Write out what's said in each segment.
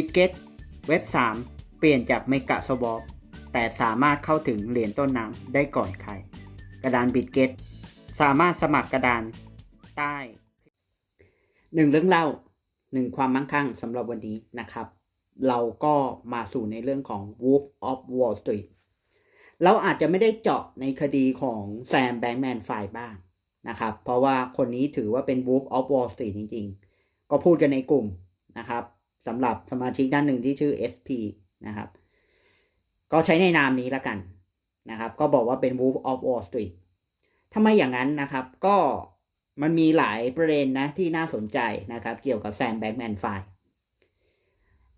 บิเก็ตเว็บ 3 เปลี่ยนจากเมกะสวอปแต่สามารถเข้าถึงเหรียญต้นน้ำได้ก่อนใคร กระดานบิตเกตสามารถสมัครกระดานใต้หนึ่งเรื่องเล่าหนึ่งความมั่งคั่งสำหรับวันนี้นะครับ เราก็มาสู่ในเรื่องของ Wolf of Wall Street เราอาจจะไม่ได้เจาะในคดีของแซมแบงแมนไฟบ้างนะครับ เพราะว่าคนนี้ถือว่าเป็น Wolf of Wall Street จริง ๆ ก็พูดกันในกลุ่มนะครับ สำหรับสมาชิกด้านหนึ่งที่ชื่อ SP นะครับ ก็ใช้ในนามนี้แล้วกันนะครับ ก็บอกว่าเป็น Wolf of Wall Street ทำไมอย่างนั้นนะครับ ก็มันมีหลายประเด็นนะที่น่าสนใจนะครับ เกี่ยวกับแซมแบงก์แมนไฟ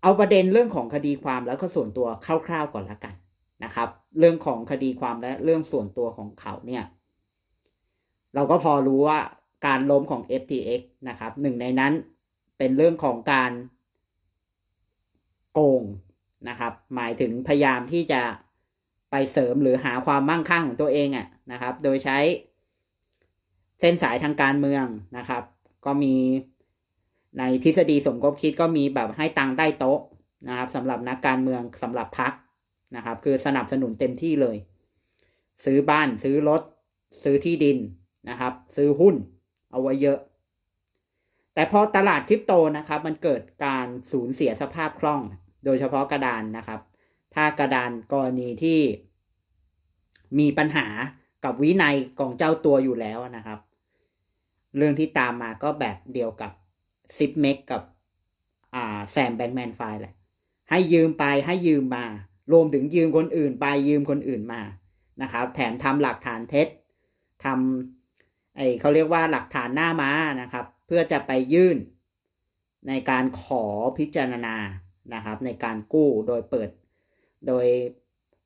เอาประเด็นเรื่องของคดีความแล้วก็ส่วนตัวคร่าวๆก่อนละกันนะครับ เรื่องของคดีความและเรื่องส่วนตัวของเขาเนี่ย เราก็พอรู้ว่าการล้มของ FTX นะครับหนึ่งในนั้นเป็นเรื่องของการ โกงนะครับ หมายถึงพยายามที่จะไปเสริมหรือหาความมั่งคั่งของตัวเองอะนะครับ โดยใช้เส้นสายทางการเมืองนะครับ ก็มีในทฤษฎีสมคบคิดก็มีแบบให้ตังใต้โต๊ะนะครับสำหรับนักการเมืองสำหรับพักนะครับ คือสนับสนุนเต็มที่เลย ซื้อบ้านซื้อรถ ซื้อที่ดินนะครับ ซื้อหุ้นเอาไว้เยอะ แต่พอตลาดคริปโตนะครับ มันเกิดการสูญเสียสภาพคล่อง โดยเฉพาะกระดานนะครับ ถ้ากระดานกรณีที่มีปัญหากับวินัยของเจ้าตัวอยู่แล้วนะครับ เรื่องที่ตามมาก็แบบเดียวกับซิปเมกกับแซมแบงแมนไฟแหละ ให้ยืมไปให้ยืมมา รวมถึงยืมคนอื่นไปยืมคนอื่นมานะครับ แถมทำหลักฐานเท็จทำไอเขาเรียกว่าหลักฐานหน้าม้านะครับ เพื่อจะไปยื่นในการขอพิจารณา นะครับ ในการกู้โดยเปิด โดย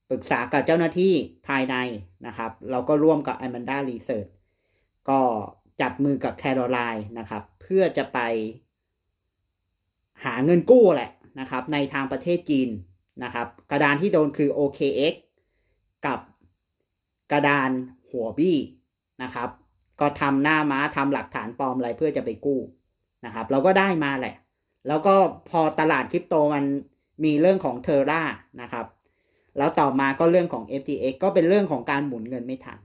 ปรึกษากับเจ้าหน้าที่ภายในนะครับ เราก็ร่วมกับ a m a n d a Research ก็จับมือกับแคโรไลน์นะครับ เพื่อจะไปหาเงินกู้แหละนะครับ ในทางประเทศจีนนะครับ กระดานที่โดนคือ OKX กับกระดานหัวบี้นะครับ ก็ทำหน้าม้าทำหลักฐานปลอมอะไรเพื่อจะไปกู้นะครับ เราก็ได้มาแหละ แล้วก็พอตลาดคริปโตมันมีเรื่องของเทอร่านะครับ แล้วต่อมาก็เรื่องของ FTX ก็เป็นเรื่องของการหมุนเงินไม่ทัน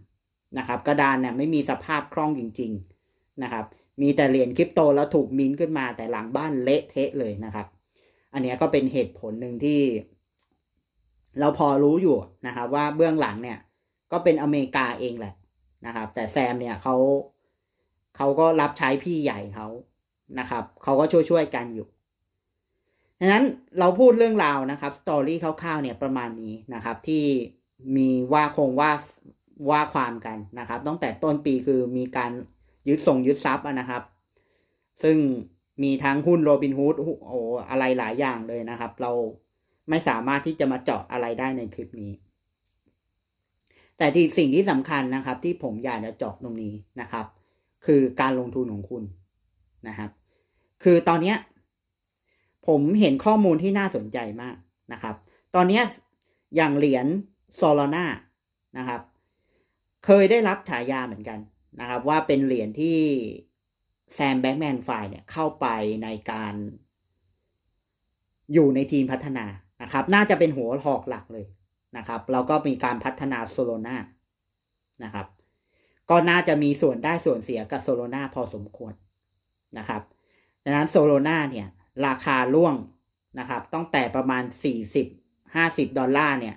นะครับ กระดานเนี่ยไม่มีสภาพคล่องจริง ๆนะครับ มีแต่เหรียญคริปโตแล้วถูกมินขึ้นมาแต่หลังบ้านเละเทะเลยนะครับ อันนี้ก็เป็นเหตุผลหนึ่งที่ เราพอรู้อยู่นะครับ ว่าเบื้องหลังเนี่ย ก็เป็นอเมริกาเองแหละนะครับ แต่แซมเนี่ยเขาเขาก็รับใช้พี่ใหญ่เขา นะครับเขาก็ช่วยๆกันอยู่ดังนั้นเราพูดเรื่องราวนะครับสตอรี่คร่าวๆเนี่ยประมาณนี้นะครับ ที่มีว่าคงว่าว่าความกันนะครับ ตั้งแต่ต้นปีคือมีการยึดส่งยึดทรัพย์นะครับ ซึ่งมีทั้งหุ้นโรบินฮูดโอ้อะไรหลายอย่างเลยนะครับ เราไม่สามารถที่จะมาเจาะอะไรได้ในคลิปนี้ แต่ที่สิ่งที่สำคัญนะครับ ที่ผมอยากจะเจาะตรงนี้นะครับ คือการลงทุนของคุณนะครับ คือตอนเนี้ยผมเห็นข้อมูลที่น่าสนใจมากนะครับ ตอนนี้อย่างเหรียญโซลาร่านะครับ เคยได้รับฉายาเหมือนกันนะครับ ว่าเป็นเหรียญที่แซมแบงก์แมนไฟเนี่ยเข้าไปในการอยู่ในทีมพัฒนานะครับ น่าจะเป็นหัวหอกหลักเลยนะครับแล้วก็มีการพัฒนาโซโลนานะครับ ก็น่าจะมีส่วนได้ส่วนเสียกับโซโลนาพอสมควรนะครับ ดังนั้นโซโลนาเนี่ยราคาร่วงนะครับตั้งแต่ประมาณ 40 50 ดอลลาร์เนี่ย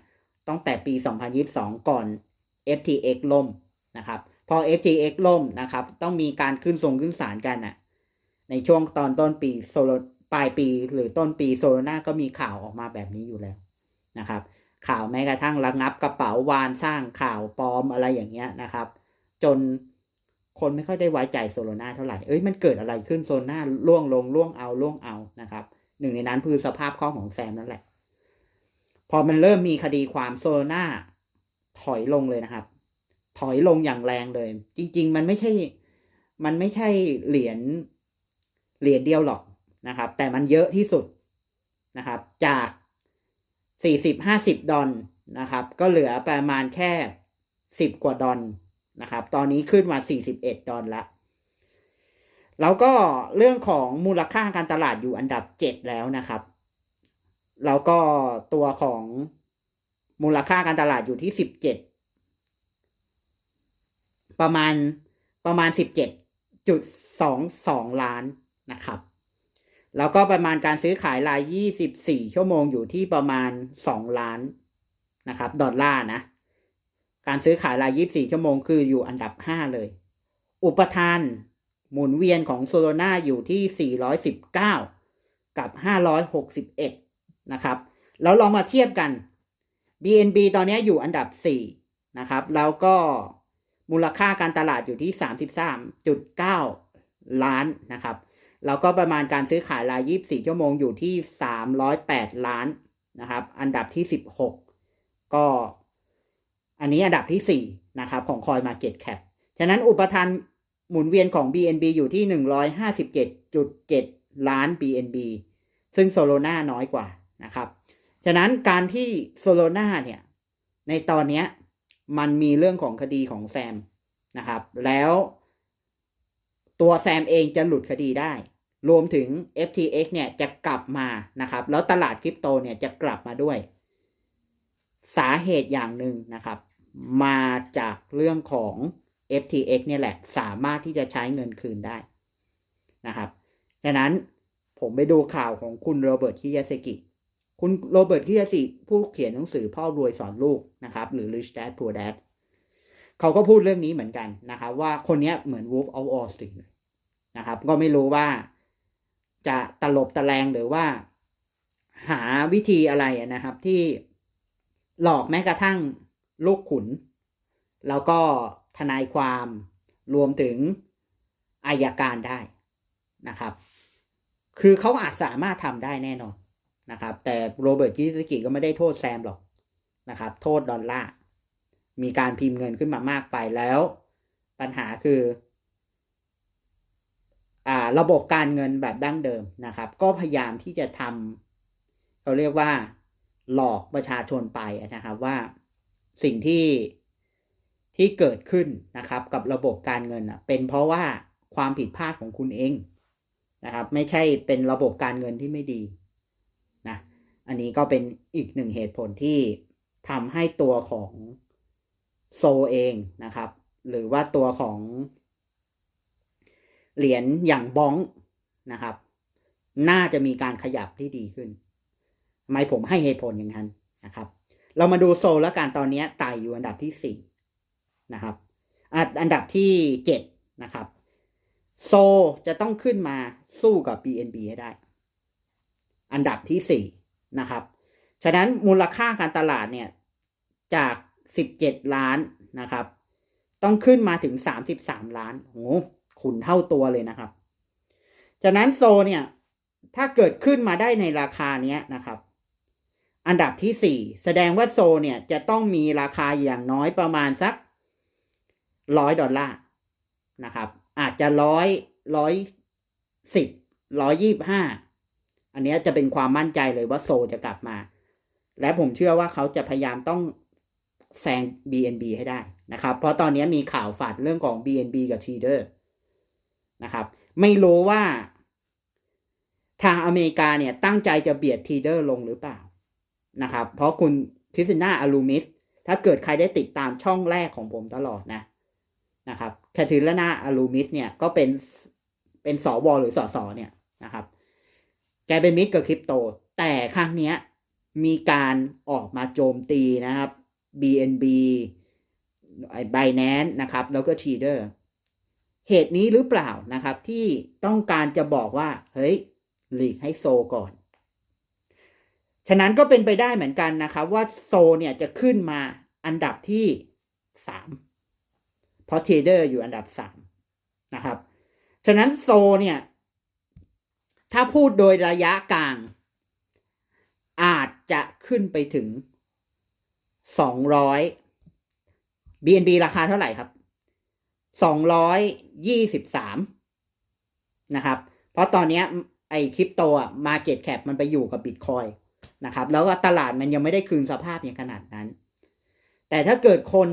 ตั้งแต่ปี 2022 ก่อน FTX ล่มนะครับ พอ FTX ล่มนะครับ ต้องมีการขึ้นทรงขึ้นศาลกันนะ่ะในช่วงตอนต้นปีโซโลปลายปีหรือต้นปีโซโลนาก็มีข่าวออกมาแบบนี้อยู่แล้วนะครับ ข่าวแม้กระทั่งระงับกระเป๋าวานสร้างข่าวปลอมอะไรอย่างเงี้ยนะครับ จน คนไม่ค่อยได้ไว้ใจโซโลนาเท่าไหร่ เอ้ยมันเกิดอะไรขึ้นโซโลนาล่วงลงล่วงเอาล่วงเอานะครับหนึ่งในนั้นคือสภาพคล่องของแซมนั่นแหละ พอมันเริ่มมีคดีความโซโลนาถอยลงเลยนะครับ ถอยลงอย่างแรงเลย จริง ๆ มันไม่ใช่ มันไม่ใช่เหรียญเหรียญเดียวหรอกนะครับ แต่มันเยอะที่สุดนะครับ จากสี่สิบห้าสิบดอลนะครับ ก็เหลือประมาณแค่สิบกว่าดอล นะครับ ตอนนี้ขึ้นมา 41 ดอลละ แล้วก็เรื่องของมูลค่าการตลาดอยู่อันดับ 7 แล้วนะครับ แล้วก็ตัวของมูลค่าการตลาดอยู่ที่สิบเจ็ดประมาณประมาณสิบเจ็ดจุดสองสองล้านนะครับ แล้วก็ประมาณการซื้อขายรายยี่สิบสี่ชั่วโมงอยู่ที่ประมาณสองล้านนะครับ ดอลลาร์นะ การซื้อขายรายยี่บสี่ชั่วโมงคืออยู่อันดับห้าเลย อุปทานหมุนเวียนของโซโลนาอยู่ที่ 419 กับ 561 นะครับ แล้วลองมาเทียบกัน BNB ตอนนี้อยู่อันดับ 4 นะครับ แล้วก็มูลค่าการตลาดอยู่ที่ 33.9 ล้านนะครับ แล้วก็ประมาณการซื้อขายราย 24 ชั่วโมงอยู่ที่ 308 ล้านนะครับ อันดับที่ 16 ก็ อันนี้อันดับที่ 4 นะครับ ของ Coin Market Cap ฉะนั้นอุปทานหมุนเวียนของ BNB อยู่ที่ 157.7 ล้าน BNB ซึ่งโซโลนาน้อยกว่านะครับ ฉะนั้นการที่โซโลนาเนี่ย ในตอนนี้มันมีเรื่องของคดีของแซมนะครับ แล้วตัวแซมเองจะหลุดคดีได้ รวมถึง FTX เนี่ยจะกลับมานะครับ แล้วตลาดคริปโตเนี่ยจะกลับมาด้วย สาเหตุอย่างหนึ่งนะครับ มาจากเรื่องของ FTX เนี่ยแหละ สามารถที่จะใช้เงินคืนได้นะครับฉะนั้นผมไปดูข่าวของคุณโรเบิร์ตคิยาสกิ คุณโรเบิร์ตคิยาสกิผู้เขียนหนังสือพ่อรวยสอนลูกนะครับ หรือ Rich Dad Poor Dad เขาก็พูดเรื่องนี้เหมือนกันนะครับ ว่าคนนี้เหมือน Wolf of Wall Street เลยนะครับ ก็ไม่รู้ว่าจะตลบตะแลงหรือว่าหาวิธีอะไรนะครับที่ หลอกแม้กระทั่งลูกขุน แล้วก็ทนายความรวมถึงอายการได้นะครับ คือเขาอาจสามารถทำได้แน่นอนนะครับ แต่โรเบิร์ตกิสกิก็ไม่ได้โทษแซมหรอกนะครับ โทษดอลลาร์มีการพิมพ์เงินขึ้นมามากไปแล้ว ปัญหาคือ อ่า ระบบการเงินแบบดั้งเดิมนะครับ ก็พยายามที่จะทำเขาเรียกว่า หลอกประชาชนไปนะครับว่าสิ่งที่ที่เกิดขึ้นนะครับ กับระบบการเงินเป็นเพราะว่าความผิดพลาดของคุณเองนะครับ ไม่ใช่เป็นระบบการเงินที่ไม่ดีนะอันนี้ก็เป็นอีกหนึ่งเหตุผลที่ทำให้ตัวของโซเองนะครับ หรือว่าตัวของเหรียญอย่างบ้องนะครับ น่าจะมีการขยับที่ดีขึ้น ทำไมผมให้เหตุผลอย่างนั้นนะครับ เรามาดูโซลแล้วกันตอนนี้ไต่อยู่อันดับที่สี่นะครับอันดับที่เจ็ดนะครับ โซจะต้องขึ้นมาสู้กับ BNB ให้ได้ อันดับที่สี่นะครับ ฉะนั้นมูลค่าการตลาดเนี่ยจากสิบเจ็ดล้านนะครับ ต้องขึ้นมาถึงสามสิบสามล้านโอ้ขุนเท่าตัวเลยนะครับ ฉะนั้นโซเนี่ยถ้าเกิดขึ้นมาได้ในราคาเนี้ยนะครับ อันดับที่สี่แสดงว่าโซเนี่ยจะต้องมีราคาอย่างน้อยประมาณสักร้อยดอลลาร์นะครับ อาจจะร้อยร้อยสิบร้อยยี่บห้าอันนี้จะเป็นความมั่นใจเลยว่าโซจะกลับมา และผมเชื่อว่าเขาจะพยายามต้องแซง BNB ให้ได้นะครับ เพราะตอนนี้มีข่าวฝาดเรื่องของ BNB กับ Trader นะครับ ไม่รู้ว่าทางอเมริกาเนี่ยตั้งใจจะเบียด Trader ลงหรือเปล่า นะครับ เพราะคุณคริสติน่าอารูมิส ถ้าเกิดใครได้ติดตามช่องแรกของผมตลอดนะนะครับแคทริลนาอารูมิสเนี่ยก็เป็นเป็นสวหรือสสเนี่ยนะครับแกเป็นมิตรกับคริปโต แต่ครั้งเนี้ยมีการออกมาโจมตีนะครับ BNB ไอ้ Binance นะครับ แล้วก็ Trader เหตุนี้หรือเปล่านะครับ ที่ต้องการจะบอกว่า เฮ้ย หลีกให้โซก่อน ฉะนั้นก็เป็นไปได้เหมือนกันนะครับว่าโซเนี่ยจะขึ้นมาอันดับที่สามเพราะ Trader อยู่อันดับสามนะครับ ฉะนั้นโซเนี่ย ถ้าพูดโดยระยะกลาง อาจจะขึ้นไปถึงสองร้อย BNB ราคาเท่าไหร่ครับสองร้อยยี่สิบสามนะครับ เพราะตอนนี้ไอคริปโตอะ Market Cap มันไปอยู่กับบิตคอย นะครับ แล้วก็ตลาดมันยังไม่ได้คืนสภาพอย่างขนาดนั้น แต่ถ้าเกิดคน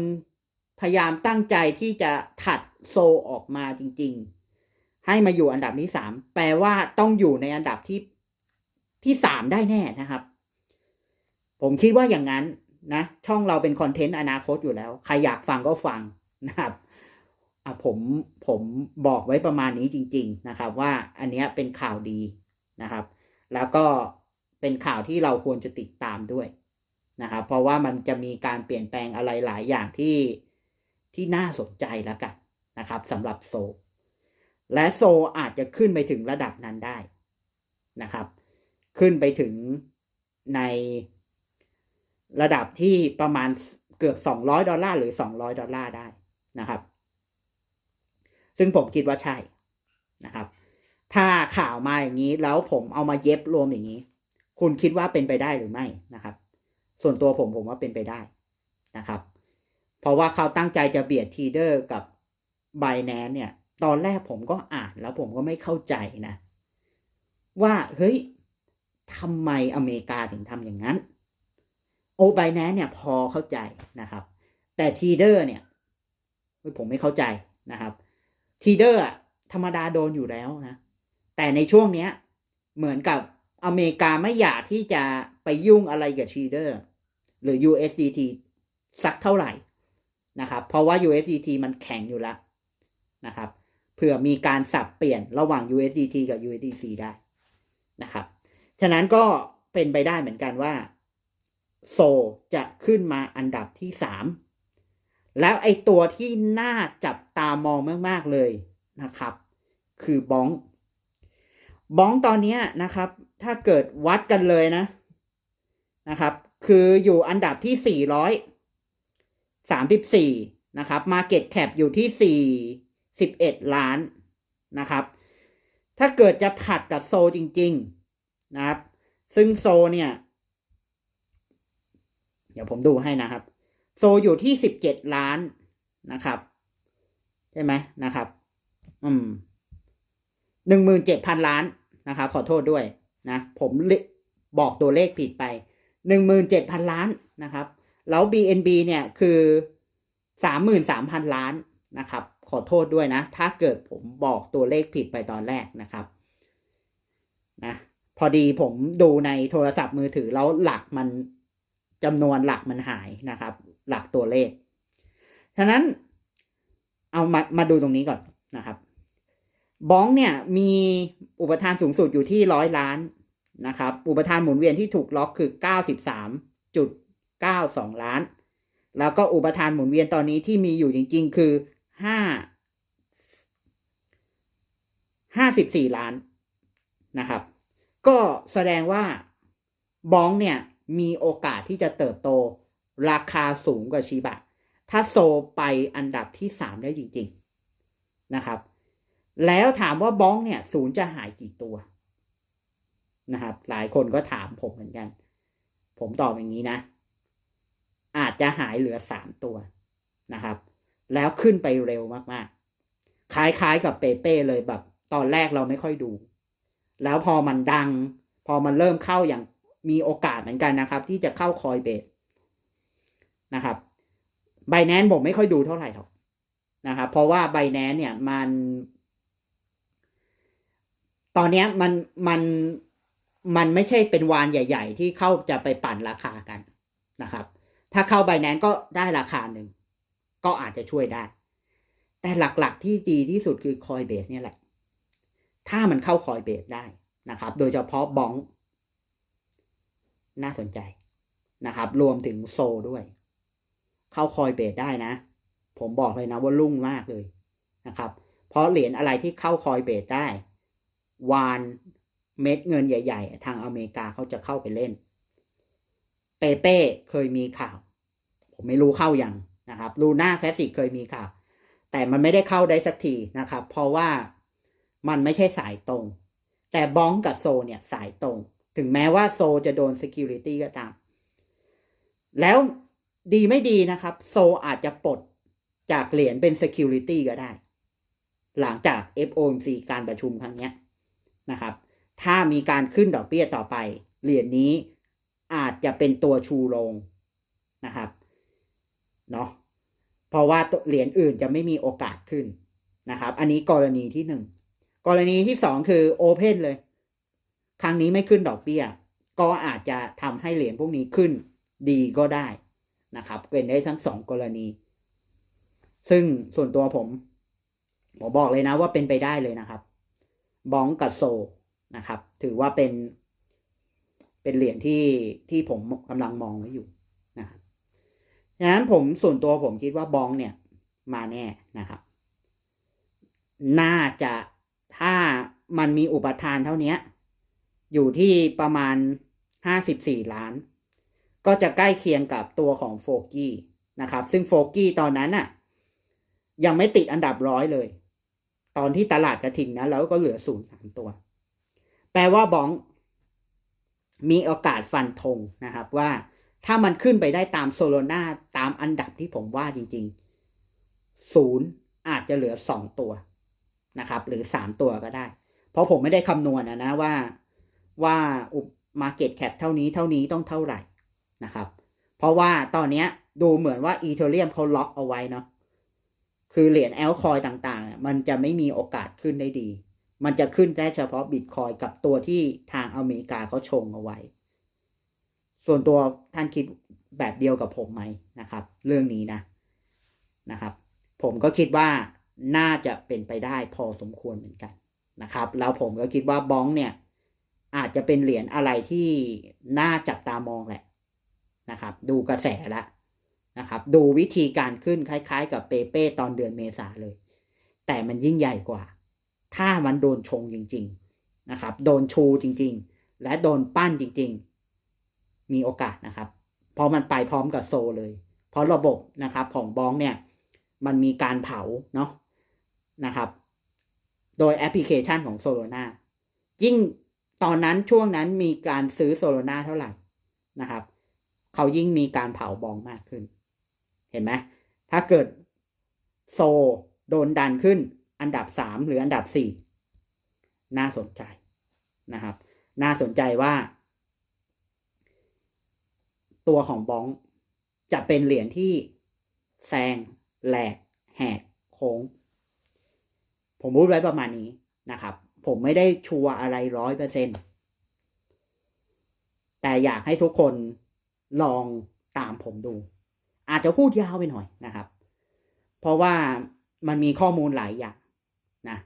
พยายามตั้งใจที่จะถัดโซออกมาจริง ๆ ให้มาอยู่อันดับที่สามแปลว่าต้องอยู่ในอันดับที่ที่สามได้แน่นะครับ ผมคิดว่าอย่างนั้นนะ ช่องเราเป็นคอนเทนต์อนาคตอยู่แล้ว ใครอยากฟังก็ฟังนะครับอะผมผมบอกไว้ประมาณนี้จริง ๆ นะครับ ว่าอันเนี้ยเป็นข่าวดีนะครับ แล้วก็ เป็นข่าวที่เราควรจะติดตามด้วยนะครับเพราะว่ามันจะมีการเปลี่ยนแปลงอะไรหลายอย่างที่ที่น่าสนใจแล้วกันนะครับสำหรับโซ และโซอาจจะขึ้นไปถึงระดับนั้นได้นะครับ ขึ้นไปถึงในระดับที่ประมาณเกือบ 200 ดอลลาร์หรือ 200 ดอลลาร์ได้นะครับ ซึ่งผมคิดว่าใช่นะครับ ถ้าข่าวมาอย่างนี้แล้วผมเอามาเย็บรวมอย่างนี้ คุณคิดว่าเป็นไปได้หรือไม่นะครับ ส่วนตัวผมผมว่าเป็นไปได้นะครับ เพราะว่าเขาตั้งใจจะเบียดทีเดอร์กับ b บแนนเนี่ย ตอนแรกผมก็อ่านแล้วผมก็ไม่เข้าใจนะ ว่าเฮ้ยทำไมอเมริกาถึงทำอย่างนั้น โอ b บแนนเนี่ยพอเข้าใจนะครับ แต่ทีเดอร์เนี่ยเฮ้ยผมไม่เข้าใจนะครับ ทีเดอร์ธรรมดาโดนอยู่แล้วนะ แต่ในช่วงเนี้ยเหมือนกับ อเมริกาไม่อยากที่จะไปยุ่งอะไรกับทีเดอร์หรือ USDT สักเท่าไหร่นะครับ เพราะว่า USDT มันแข็งอยู่แล้วนะครับ เผื่อมีการสับเปลี่ยนระหว่าง USDT กับ USDC ได้นะครับ ฉะนั้นก็เป็นไปได้เหมือนกันว่า โซจะขึ้นมาอันดับที่สามแล้วไอตัวที่น่าจับตามองมาก ๆ เลยนะครับ คือบอง บ้องตอนนี้นะครับ ถ้าเกิดวัดกันเลยนะนะครับ คืออยู่อันดับที่ 434 นะครับ Market Cap อยู่ที่ 41 ล้านนะครับ ถ้าเกิดจะผัดกับโซจริง ๆนะครับ ซึ่งโซเนี่ย เดี๋ยวผมดูให้นะครับ โซอยู่ที่ 17 ล้านนะครับ ใช่ไหมนะครับ อืมหนึ่งหมื่นเจ็ดพันล้าน นะครับ ขอโทษด้วยนะผมบอกตัวเลขผิดไปหนึ่งหมื่นเจ็ดพันล้านนะครับ แล้ว BNB เนี่ยคือสามหมื่นสามพันล้านนะครับ ขอโทษด้วยนะ ถ้าเกิดผมบอกตัวเลขผิดไปตอนแรกนะครับนะพอดีผมดูในโทรศัพท์มือถือแล้วหลักมันจำนวนหลักมันหายนะครับ หลักตัวเลข ฉะนั้นเอามามาดูตรงนี้ก่อนนะครับ บ้องเนี่ยมีอุปทานสูงสุดอยู่ที่ร้อยล้านนะครับ อุปทานหมุนเวียนที่ถูกล็อกคือเก้าสิบสามจุดเก้าสองล้าน แล้วก็อุปทานหมุนเวียนตอนนี้ที่มีอยู่จริง ๆ คือห้าห้าสิบสี่ล้านนะครับ ก็แสดงว่าบ้องเนี่ยมีโอกาสที่จะเติบโตราคาสูงกว่าชีบะ ถ้าโซไปอันดับที่สามได้จริง ๆ นะครับ แล้วถามว่าบ้องเนี่ยศูนย์จะหายกี่ตัวนะครับ หลายคนก็ถามผมเหมือนกัน ผมตอบอย่างนี้นะ อาจจะหายเหลือสามตัวนะครับ แล้วขึ้นไปเร็วมากๆ คล้ายๆกับเปเป้เลยแบบ ตอนแรกเราไม่ค่อยดู แล้วพอมันดัง พอมันเริ่มเข้าอย่างมีโอกาสเหมือนกันนะครับ ที่จะเข้าคอยเบสนะครับไบแนนผมไม่ค่อยดูเท่าไหร่หรอกนะครับ เพราะว่าไบแนนเนี่ยมัน ตอนนี้มันมันมันไม่ใช่เป็นวานใหญ่ ๆ ที่เข้าจะไปปั่นราคากันนะครับ ถ้าเข้าไบแนนก็ได้ราคาหนึ่ง ก็อาจจะช่วยได้ แต่หลักๆที่ดีที่สุดคือคอยเบสเนี่ยแหละ ถ้ามันเข้าคอยเบสได้นะครับ โดยเฉพาะบองน่าสนใจนะครับ รวมถึงโซด้วย เข้าคอยเบสได้นะ ผมบอกเลยนะว่ารุ่งมากเลยนะครับ เพราะเหรียญอะไรที่เข้าคอยเบสได้ วานเม็ดเงินใหญ่ ๆ ทางอเมริกาเขาจะเข้าไปเล่น เปเป้เคยมีข่าว ผมไม่รู้เข้ายังนะครับลูน่าแคสสิกเคยมีข่าว แต่มันไม่ได้เข้าได้สักทีนะครับ เพราะว่ามันไม่ใช่สายตรง แต่บ้องกับโซเนี่ยสายตรง ถึงแม้ว่าโซจะโดน Security ก็ตาม แล้วดีไม่ดีนะครับ โซอาจจะปลดจากเหรียญเป็น Security ก็ได้ หลังจาก FOMC การประชุมครั้งนี้ นะครับ ถ้ามีการขึ้นดอกเบี้ยต่อไป เหรียญนี้อาจจะเป็นตัวชูโรงนะครับเนาะเพราะว่าเหรียญอื่นจะไม่มีโอกาสขึ้นนะครับ อันนี้กรณีที่หนึ่งกรณีที่สองคือโอเพนเลย ครั้งนี้ไม่ขึ้นดอกเบี้ย ก็อาจจะทำให้เหรียญพวกนี้ขึ้นดีก็ได้นะครับเป็นได้ทั้งสองกรณี ซึ่งส่วนตัวผม ผมบอกเลยนะว่าเป็นไปได้เลยนะครับ บองกับโซนะครับ ถือว่าเป็น เป็นเหรียญที่ที่ผมกำลังมองไว้อยู่นะครับดังนั้นผมส่วนตัวผมคิดว่าบองเนี่ยมาแน่นะครับ น่าจะถ้ามันมีอุปทานเท่านี้อยู่ที่ประมาณห้าสิบสี่ล้าน ก็จะใกล้เคียงกับตัวของโฟกี้นะครับ ซึ่งโฟกี้ตอนนั้นน่ะ ยังไม่ติดอันดับร้อยเลย ตอนที่ตลาดกระทิงนะแล้วก็เหลือศูนย์สามตัว แปลว่าบองมีโอกาสฟันธงนะครับว่าถ้ามันขึ้นไปได้ตามโซโลนาตามอันดับที่ผมว่าจริงๆศูนย์อาจจะเหลือสองตัวนะครับ หรือสามตัวก็ได้ เพราะผมไม่ได้คำนวณนะนะว่าว่าอุปมาเก็ตแคปเท่านี้เท่านี้ต้องเท่าไหร่นะครับ เพราะว่าตอนนี้ดูเหมือนว่าอีเทเรียมเขาล็อกเอาไว้เนาะ คือเหรียญแอลคอยต่างๆ มันจะไม่มีโอกาสขึ้นได้ดี มันจะขึ้นได้เฉพาะบิตคอยกับตัวที่ทางอเมริกาเขาชงเอาไว้ ส่วนตัวท่านคิดแบบเดียวกับผมไหมนะครับ เรื่องนี้นะนะครับ ผมก็คิดว่าน่าจะเป็นไปได้พอสมควรเหมือนกันนะครับ แล้วผมก็คิดว่าบ้องเนี่ย อาจจะเป็นเหรียญอะไรที่น่าจับตามองแหละนะครับ ดูกระแสแล้ว นะครับดูวิธีการขึ้นคล้ายๆ กับเปเป้ตอนเดือนเมษาเลย แต่มันยิ่งใหญ่กว่า ถ้ามันโดนชงจริง ๆนะครับ โดนชูจริง ๆ และโดนปั้นจริง ๆ มีโอกาสนะครับ เพราะมันไปพร้อมกับโซเลย เพราะระบบนะครับของบ้องเนี่ย มันมีการเผาเนาะนะครับ โดยแอปพลิเคชันของโซโลนายิ่งตอนนั้นช่วงนั้นมีการซื้อโซโลนาเท่าไหร่นะครับ เขายิ่งมีการเผาบองมากขึ้น เห็นไหมถ้าเกิดโซโดนดันขึ้นอันดับสามหรืออันดับสี่น่าสนใจนะครับ น่าสนใจว่า ตัวของบ้องจะเป็นเหรียญที่แซงแหลกแหกโค้ง ผมพูดไว้ประมาณนี้นะครับ ผมไม่ได้ชัวร์อะไรร้อยเปอร์เซ็นแต่อยากให้ทุกคนลองตามผมดู อาจจะพูดยาวไปหน่อยนะครับ เพราะว่ามันมีข้อมูลหลายอย่างนะ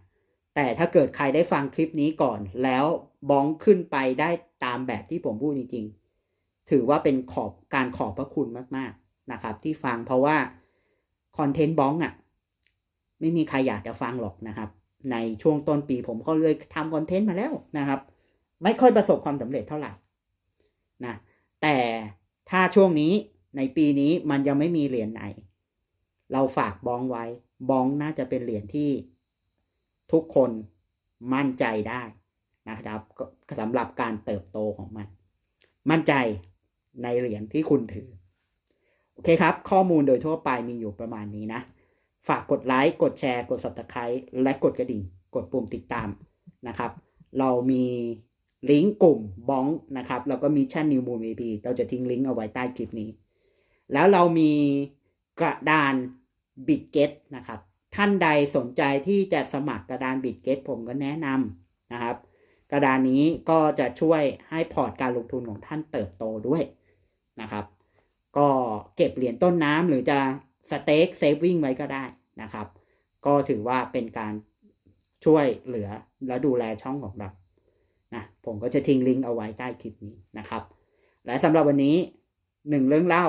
แต่ถ้าเกิดใครได้ฟังคลิปนี้ก่อน แล้วบ้องขึ้นไปได้ตามแบบที่ผมพูดจริงๆ ถือว่าเป็นขอบการขอบพระคุณมากๆนะครับ ที่ฟังเพราะว่าคอนเทนต์บ้องอะ่ะไม่มีใครอยากจะฟังหรอกนะครับ ในช่วงต้นปีผมก็เลยทำคอนเทนต์มาแล้วนะครับ ไม่ค่อยประสบความสำเร็จเท่าไหร่นะแต่ถ้าช่วงนี้ ในปีนี้มันยังไม่มีเหรียญไหน เราฝากบ้องไว้บ้องน่าจะเป็นเหรียญที่ทุกคนมั่นใจได้นะครับสำหรับการเติบโตของมัน มั่นใจในเหรียญที่คุณถือ โอเคครับ ข้อมูลโดยทั่วไปมีอยู่ประมาณนี้นะ ฝากกดไลค์กดแชร์ กด subscribe และกดกระดิ่ง กดปุ่มติดตามนะครับ เรามีลิงก์กลุ่มบ้องนะครับ แล้วก็มีชั่นนิวมูมีพีเราจะทิ้งลิงก์เอาไว้ใต้คลิปนี้ แล้วเรามีกระดานบิ t เกตนะครับ ท่านใดสนใจที่จะสมัครกระดานบิ t เกตผมก็แนะนำนะครับ กระดานนี้ก็จะช่วยให้พอร์ตการลงทุนของท่านเติบโตด้วยนะครับ ก็เก็บเหรียญต้นน้ำหรือจะสเต็กเซฟวิ่งไว้ก็ได้นะครับ ก็ถือว่าเป็นการช่วยเหลือและดูแลช่องของเรานะผมก็จะทิ้งลิงก์เอาไว้ใต้คลิปนี้นะครับ และสำหรับวันนี้หนึ่งเรื่องเล่า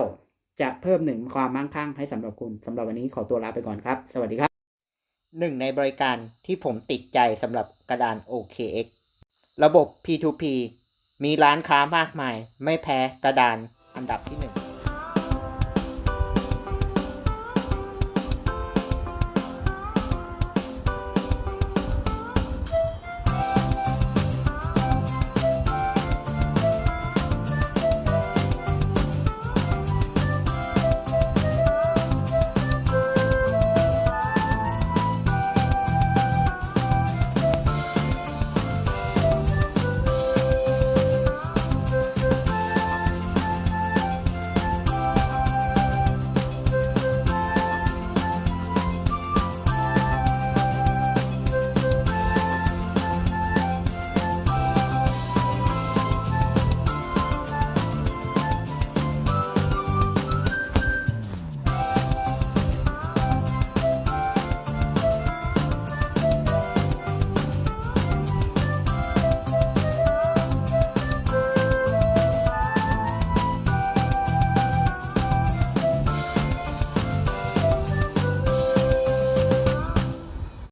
จะเพิ่มหนึ่งความมั่งคั่งให้สำหรับคุณสำหรับวันนี้ขอตัวลาไปก่อนครับ สวัสดีครับหนึ่งในบริการที่ผมติดใจสำหรับกระดาน OKX ระบบ P2P มีร้านค้ามากมาย ไม่แพ้กระดานอันดับที่หนึ่ง